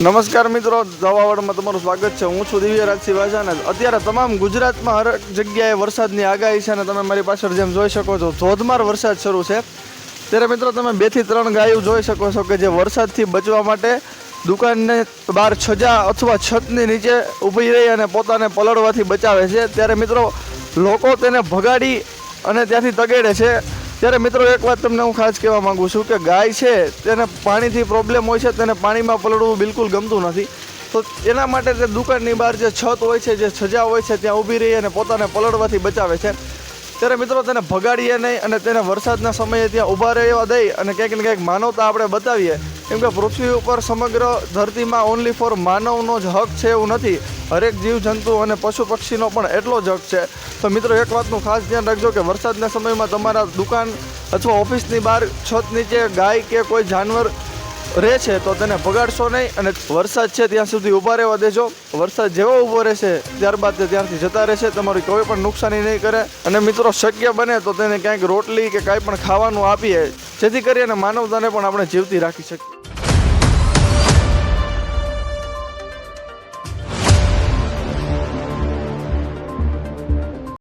નમસ્કાર મિત્રો દવાવડમાં તમારું સ્વાગત છે. હું છું દિવ્ય સિવાજા વાઝાને અત્યારે તમામ ગુજરાતમાં હર જગ્યાએ વરસાદની આગાહી છે અને તમે મારી પાછળ જેમ જોઈ શકો છો, ધોધમાર વરસાદ શરૂ છે. ત્યારે મિત્રો, તમે બેથી ત્રણ ગાયો જોઈ શકો છો કે જે વરસાદથી બચવા માટે દુકાનને બહાર છજા અથવા છતની નીચે ઊભી રહી અને પોતાને પલળવાથી બચાવે છે. ત્યારે મિત્રો, લોકો તેને ભગાડી અને ત્યાંથી તગેડે છે. ત્યારે મિત્રો એક વાત તમને હું ખાસ કહેવા માંગુ છું કે ગાય છે, તેને પાણીથી પ્રોબ્લેમ હોય છે, તેને પાણીમાં પલળવું બિલકુલ ગમતું નથી. તો એના માટે તે દુકાનની બહાર જે છત હોય છે, જે છજા હોય છે, ત્યાં ઊભી રહી અને પોતાને પલળવાથી બચાવે છે. ત્યારે મિત્રો તેને ભગાડીએ નહીં અને તેને વરસાદના સમયે ત્યાં ઊભા રહેવા દઈ અને ક્યાંક ને ક્યાંક માનવતા આપણે બતાવીએ. કેમ કે પૃથ્વી ઉપર સમગ્ર ધરતીમાં ઓનલી ફોર માનવનો જ હક છે એવું નથી. હરેક જીવજંતુ અને પશુ પક્ષીનો પણ એટલો જ છે. તો મિત્રો, એક વાતનું ખાસ ધ્યાન રાખજો કે વરસાદના સમયમાં તમારા દુકાન અથવા ઓફિસની બહાર, છત નીચે, ગાય કે કોઈ જાનવર રહે છે, તો તેને ભગાડશો નહીં અને વરસાદ છે ત્યાં સુધી ઊભા રહેવા દેજો. વરસાદ જેવો ઊભો રહેશે, ત્યારબાદ તે ત્યાંથી જતા રહેશે, તમારી કોઈ પણ નુકસાની નહીં કરે. અને મિત્રો, શક્ય બને તો તેને ક્યાંક રોટલી કે કાંઈ પણ ખાવાનું આપીએ, જેથી કરીને માનવતાને પણ આપણે જીવતી રાખી શકીએ.